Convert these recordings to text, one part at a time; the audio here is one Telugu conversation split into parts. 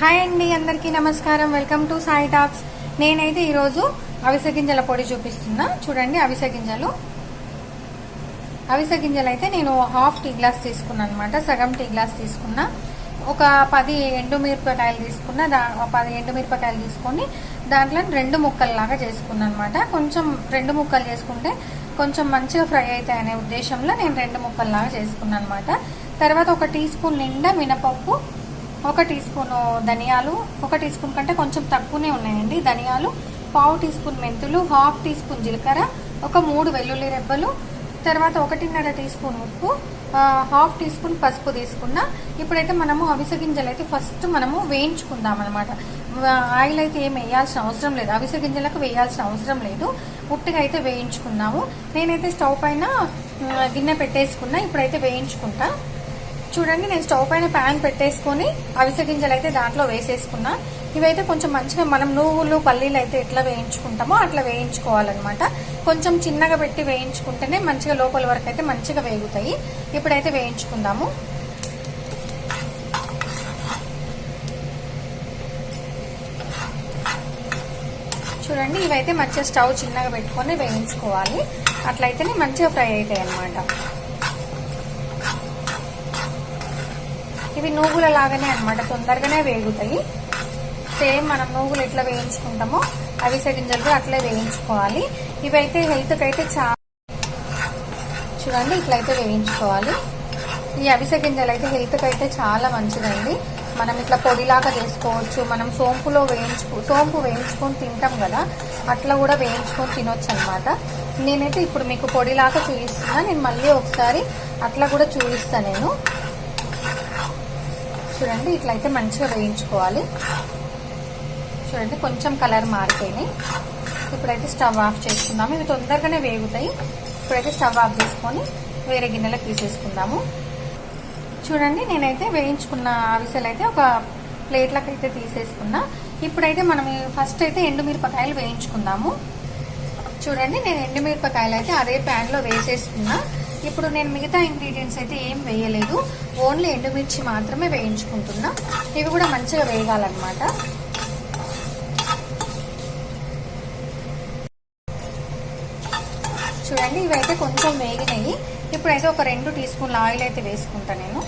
హాయ్ అండి అందరికీ నమస్కారం. వెల్కమ్ టు సాయి టాక్స్ నేనైతే ఈరోజు అవిసె గింజల పొడి చూపిస్తున్నా. చూడండి అవిసె గింజలు. అవిసె గింజలు అయితే నేను హాఫ్ టీ గ్లాస్ తీసుకున్నాను అనమాట సగం టీ గ్లాస్ తీసుకున్నా. ఒక పది ఎండుమిరపకాయలు తీసుకున్నా. దా పది ఎండుమిరపకాయలు తీసుకొని దాంట్లో రెండు ముక్కల్లాగా చేసుకున్నాను అనమాట కొంచెం రెండు ముక్కలు చేసుకుంటే కొంచెం మంచిగా ఫ్రై అవుతాయి అనే ఉద్దేశంలో నేను రెండు ముక్కల్లాగా చేసుకున్నాను అనమాట తర్వాత ఒక టీ స్పూన్ నిండా మినపప్పు ఒక టీ స్పూన్ ధనియాలు ఒక టీ స్పూన్ కంటే కొంచెం తక్కువనే ఉన్నాయండి. ధనియాలు పావు టీ స్పూన్ మెంతులు హాఫ్ టీ స్పూన్ జీలకర్ర ఒక మూడు వెల్లుల్లి రెబ్బలు తర్వాత ఒకటిన్నర టీ స్పూన్ ఉప్పు హాఫ్ టీ స్పూన్ పసుపు తీసుకున్నా. ఇప్పుడైతే మనము అవిసె గింజలు అయితే ఫస్ట్ మనము వేయించుకుందాం అనమాట ఆయిల్ అయితే ఏం వేయాల్సిన అవసరం లేదు. అవిసె గింజలకు వేయాల్సిన అవసరం లేదు. ఉట్టిగా అయితే వేయించుకున్నాము. నేనైతే స్టవ్ పైన గిన్నె పెట్టేసుకున్నా. ఇప్పుడైతే వేయించుకుంటా. చూడండి నేను స్టవ్ పైన ప్యాన్ పెట్టేసుకొని అవిసె గింజలు అయితే దాంట్లో వేసేసుకున్నా. ఇవైతే కొంచెం మంచిగా మనం నువ్వులు పల్లీలు అయితే ఎట్లా వేయించుకుంటామో అట్లా వేయించుకోవాలన్నమాట. కొంచెం చిన్నగా పెట్టి వేయించుకుంటేనే మంచిగా లోపల వరకు అయితే మంచిగా వేగుతాయి. ఇప్పుడైతే వేయించుకుందాము. చూడండి ఇవైతే మంచిగా స్టవ్ చిన్నగా పెట్టుకొని వేయించుకోవాలి. అట్లయితేనే మంచిగా ఫ్రై అవుతాయి అన్నమాట ఇవి నువ్వుల లాగానే అనమాట తొందరగానే వేగుతాయి. సేమ్ మనం నువ్వులు ఎట్లా వేయించుకుంటామో అవిసె గింజలు అట్లే వేయించుకోవాలి. ఇవైతే హెల్త్కి అయితే చాలా చూడండి ఇట్లయితే వేయించుకోవాలి. ఈ అవిసె గింజలు అయితే హెల్త్కి అయితే చాలా మంచిదండి. మనం ఇట్లా పొడిలాగా చేసుకోవచ్చు మనం సోంపులో వేయించుకు సోంపు వేయించుకొని తింటాం కదా అట్లా కూడా వేయించుకొని తినొచ్చు అనమాట నేనైతే ఇప్పుడు మీకు పొడిలాగా చూపిస్తున్నా నేను మళ్ళీ ఒకసారి అట్లా కూడా చూపిస్తాను నేను. చూడండి ఇట్లయితే మంచిగా వేయించుకోవాలి. చూడండి కొంచెం కలర్ మారిపోయినాయి ఇప్పుడైతే స్టవ్ ఆఫ్ చేసుకుందాము. ఇవి తొందరగానే వేగుతాయి. ఇప్పుడైతే స్టవ్ ఆఫ్ చేసుకొని వేరే గిన్నెలకు తీసేసుకుందాము. చూడండి నేనైతే వేయించుకున్న అవిసెలు అయితే ఒక ప్లేట్లకు అయితే తీసేసుకున్నా. ఇప్పుడైతే మనం ఫస్ట్ అయితే ఎండుమిరపకాయలు వేయించుకుందాము. చూడండి నేను ఎండుమిరపకాయలు అయితే అదే ప్యాన్లో వేసేసుకున్నా. ఇప్పుడు నేను మిగతా ఇంగ్రీడియంట్స్ అయితే ఏం వేయలేదు. ఓన్లీ ఎండుమిర్చి మాత్రమే వేయించుకుంటున్నా. ఇవి కూడా మంచిగా వేగాలన్నమాట. చూడండి ఇవైతే కొంచెం వేగినాయి. ఇప్పుడైతే ఒక రెండు టీ స్పూన్ల ఆయిల్ అయితే వేసుకుంటా నేను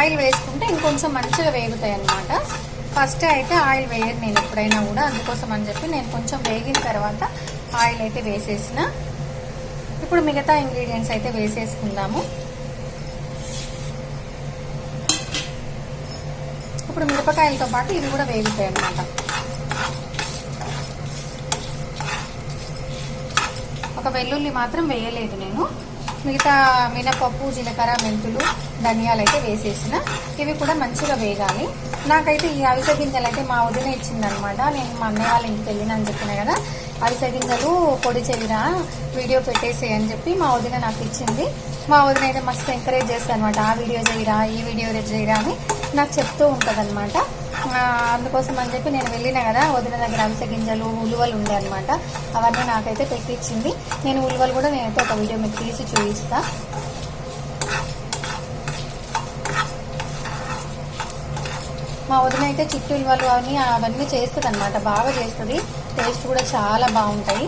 ఆయిల్ వేసుకుంటే ఇంకొంచెం మంచిగా వేగుతాయి అన్నమాట. ఫస్ట్ అయితే ఆయిల్ వేయను నేను ఎప్పుడైనా కూడా అందుకోసం అని చెప్పి నేను కొంచెం వేగిన తర్వాత ఆయిల్ అయితే వేసేసిన. ఇప్పుడు మిగతా ఇంగ్రీడియంట్స్ అయితే వేసేసుకుందాము. ఇప్పుడు మిరపకాయలతో పాటు ఇవి కూడా వేగుతాయి అన్నమాట. ఒక వెల్లుల్లి మాత్రం వేయలేదు నేను. మిగతా మినపప్పు జీలకర్ర మెంతులు ధనియాలు అయితే వేసేసిన. ఇవి కూడా మంచిగా వేగాలి. నాకైతే ఈ అవిసె గింజలు అయితే మా వదిన ఇచ్చిందనమాట నేను మా అన్నయ్య వాళ్ళ ఇంటికి వెళ్ళినని చెప్పిన కదా. అవిసె గింజలు పొడి చెయ్యరా వీడియో పెట్టేసేయని అని చెప్పి మా వదిన నాకు ఇచ్చింది. మా వదిన అయితే మస్తు ఎంకరేజ్ చేస్తాను అనమాట ఆ వీడియో చేయరా ఈ వీడియో చేయరా అని నాకు చెప్తూ ఉంటుంది అందుకోసం అని చెప్పి నేను వెళ్ళిన కదా వదిన దగ్గర అవిసె గింజలు ఉలువలు ఉండే అనమాట అవన్నీ నాకైతే పెట్టించింది నేను ఉలువలు కూడా నేనైతే ఒక వీడియో మీకు తీసి చూపిస్తా. మా వదిన అయితే చిట్టు ఉలువలు అవన్నీ అవన్నీ చేస్తుంది అనమాట బాగా చేస్తుంది. టేస్ట్ కూడా చాలా బాగుంటాయి.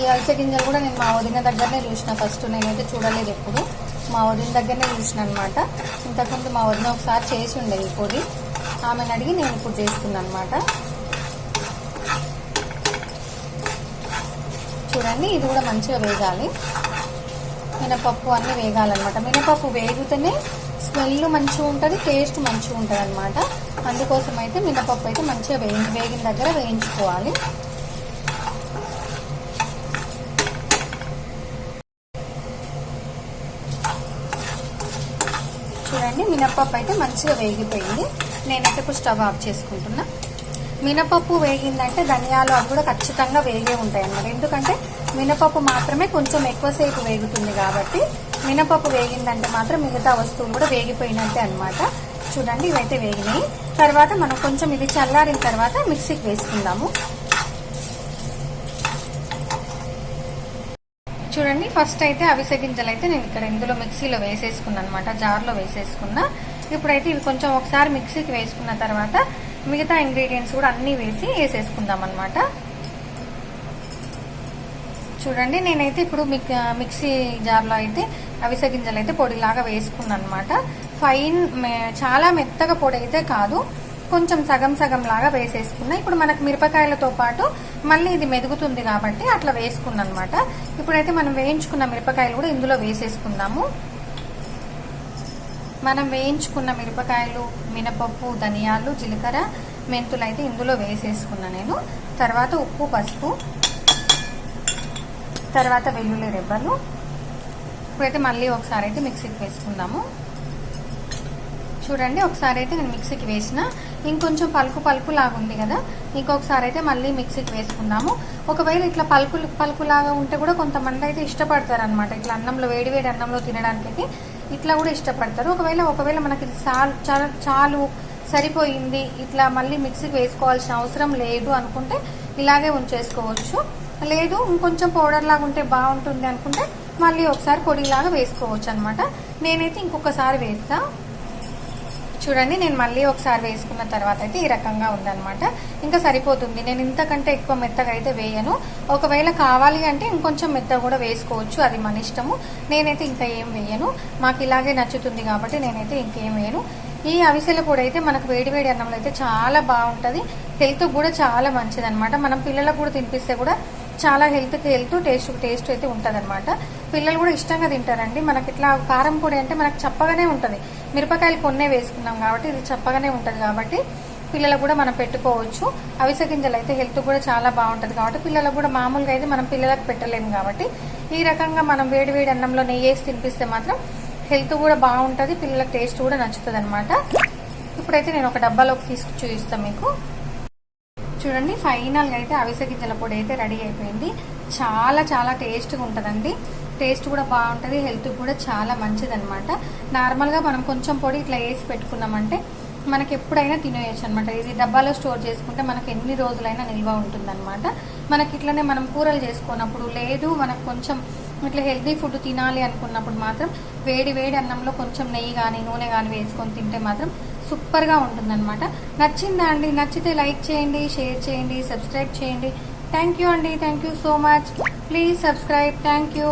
ఈ అవిసె గింజలు కూడా నేను మా వదిన దగ్గరనే చూసిన. ఫస్ట్ నేనైతే చూడలేదు ఎప్పుడు. మా వదిన దగ్గరనే చూసిన అనమాట ఇంతకుముందు మా వదిన ఒకసారి చేసి ఉండే ఈ పొడి ఆమెను అడిగి నేను ఇప్పుడు చేస్తున్నాను అనమాట చూడండి ఇది కూడా మంచిగా వేగాలి. మినపప్పు అన్నీ వేగాలన్నమాట. మినపప్పు వేగితేనే స్మెల్ మంచిగా ఉంటుంది టేస్ట్ మంచిగా ఉంటుంది అనమాట అందుకోసం అయితే మినపప్పు అయితే మంచిగా వేగి వేగిన దగ్గర వేయించుకోవాలి. చూడండి మినపప్పు అయితే మంచిగా వేగిపోయింది. నేనైతే ఇప్పుడు స్టవ్ ఆఫ్ చేసుకుంటున్నా. మినపప్పు వేగిందంటే ధనియాలు అవి కూడా ఖచ్చితంగా వేగే ఉంటాయి అన్నమాట ఎందుకంటే మినపప్పు మాత్రమే కొంచెం ఎక్కువసేపు వేగుతుంది కాబట్టి మినపప్పు వేగిందంటే మాత్రం మిగతా వస్తువులు కూడా వేగిపోయినట్టే అనమాట చూడండి ఇవైతే వేగినాయి. తర్వాత మనం కొంచెం ఇది చల్లారిన తర్వాత మిక్సీకి వేసుకుందాము. చూడండి ఫస్ట్ అయితే అవిసె గింజలు అయితే నేను ఇక్కడ ఇందులో మిక్సీలో వేసేసుకున్నాను అనమాట జార్లో వేసేసుకున్నా. ఇప్పుడైతే ఇవి కొంచెం ఒకసారి మిక్సీకి వేసుకున్న తర్వాత మిగతా ఇంగ్రీడియంట్స్ కూడా అన్నీ వేసి వేసేసుకుందాం అనమాట చూడండి నేనైతే ఇప్పుడు మిక్ మిక్సీ జార్లో అయితే అవిసె గింజలు అయితే పొడిలాగా వేసుకున్నాను అనమాట ఫైన్ మె- చాలా మెత్తగా పొడి అయితే కాదు కొంచెం సగం సగం లాగా వేసేసుకున్నా. ఇప్పుడు మనకు మిరపకాయలతో పాటు మళ్ళీ ఇది మెదుగుతుంది కాబట్టి అట్లా వేసుకున్నాను అనమాట ఇప్పుడైతే మనం వేయించుకున్న మిరపకాయలు కూడా ఇందులో వేసేసుకుందాము. మనం వేయించుకున్న మిరపకాయలు మినపప్పు ధనియాలు జీలకర్ర మెంతులు అయితే ఇందులో వేసేసుకున్నా నేను. తర్వాత ఉప్పు పసుపు తర్వాత వెల్లుల్లి రెబ్బలు. ఇప్పుడైతే మళ్ళీ ఒకసారి అయితే మిక్సీకి వేసుకుందాము. చూడండి ఒకసారి అయితే నేను మిక్సీకి వేసిన ఇంకొంచెం పలుకు పలుకు లాగా ఉంది కదా? ఇంకొకసారి అయితే మళ్ళీ మిక్సీకి వేసుకుందాము. ఒకవేళ ఇట్లా పలుకు పలుకులాగా ఉంటే కూడా కొంతమంది అయితే ఇష్టపడతారు అనమాట ఇట్లా అన్నంలో వేడి వేడి అన్నంలో తినడానికి అయితే ఇట్లా కూడా ఇష్టపడతారు. ఒకవేళ ఒకవేళ మనకి చాలు చాలు సరిపోయింది ఇట్లా మళ్ళీ మిక్సీకి వేసుకోవాల్సిన అవసరం లేదు అనుకుంటే ఇలాగే ఉంచేసుకోవచ్చు. లేదు ఇంకొంచెం పౌడర్ లాగా ఉంటే బాగుంటుంది అనుకుంటే మళ్ళీ ఒకసారి పొడిలాగా వేసుకోవచ్చు అనమాట నేనైతే ఇంకొకసారి వేస్తా. చూడండి నేను మళ్ళీ ఒకసారి వేసుకున్న తర్వాత అయితే ఈ రకంగా ఉందనమాట ఇంకా సరిపోతుంది. నేను ఇంతకంటే ఎక్కువ మెత్తగా అయితే వేయను. ఒకవేళ కావాలి అంటే ఇంకొంచెం మెత్తగా కూడా వేసుకోవచ్చు. అది మన ఇష్టము. నేనైతే ఇంకా ఏం వేయను. మాకు ఇలాగే నచ్చుతుంది కాబట్టి నేనైతే ఇంకేం వేయను. ఈ అవిసెల పొడి అయితే మనకు వేడివేడి అన్నంలో అయితే చాలా బాగుంటుంది. హెల్త్ కూడా చాలా మంచిది అనమాట మనం పిల్లలకు కూడా తినిపిస్తే కూడా చాలా హెల్త్కి హెల్త్ టేస్ట్ టేస్ట్ అయితే ఉంటుంది అనమాట పిల్లలు కూడా ఇష్టంగా తింటారండి. మనకి ఇట్లా కారం పొడి అంటే మనకు చప్పగానే ఉంటుంది. మిరపకాయలు కొన్నే వేసుకున్నాం కాబట్టి ఇది చప్పగానే ఉంటుంది కాబట్టి పిల్లలకు కూడా మనం పెట్టుకోవచ్చు. అవిసె గింజలు అయితే హెల్త్ కూడా చాలా బాగుంటుంది కాబట్టి పిల్లలకు కూడా మామూలుగా అయితే మనం పిల్లలకు పెట్టలేము కాబట్టి ఈ రకంగా మనం వేడి వేడి అన్నంలో నెయ్యి వేసి తినిపిస్తే మాత్రం హెల్త్ కూడా బాగుంటుంది పిల్లలకు టేస్ట్ కూడా నచ్చుతుంది అనమాట ఇప్పుడైతే నేను ఒక డబ్బాలోకి తీసుకు చూపిస్తాను మీకు. చూడండి ఫైనల్గా అయితే అవిసె గింజల పొడి అయితే రెడీ అయిపోయింది. చాలా చాలా టేస్ట్గా ఉంటుందండి. టేస్ట్ కూడా బాగుంటుంది హెల్త్ కూడా చాలా మంచిదనమాట నార్మల్గా మనం కొంచెం పొడి ఇట్లా వేసి పెట్టుకున్నామంటే మనకి ఎప్పుడైనా తినేయచ్చు అనమాట ఇది డబ్బాలో స్టోర్ చేసుకుంటే మనకి ఎన్ని రోజులైనా నిల్వ ఉంటుందన్నమాట. మనకి ఇట్లనే మనం కూరలు చేసుకున్నప్పుడు లేదు మనకు కొంచెం ఇట్లా హెల్తీ ఫుడ్ తినాలి అనుకున్నప్పుడు మాత్రం వేడి వేడి అన్నంలో కొంచెం నెయ్యి కానీ నూనె కానీ వేసుకొని తింటే మాత్రం సూపర్గా ఉంటుందన్నమాట. నచ్చిందా అండి? నచ్చితే లైక్ చేయండి షేర్ చేయండి సబ్స్క్రైబ్ చేయండి. థ్యాంక్ యూ అండి. Thank you so much. Please subscribe. Thank you.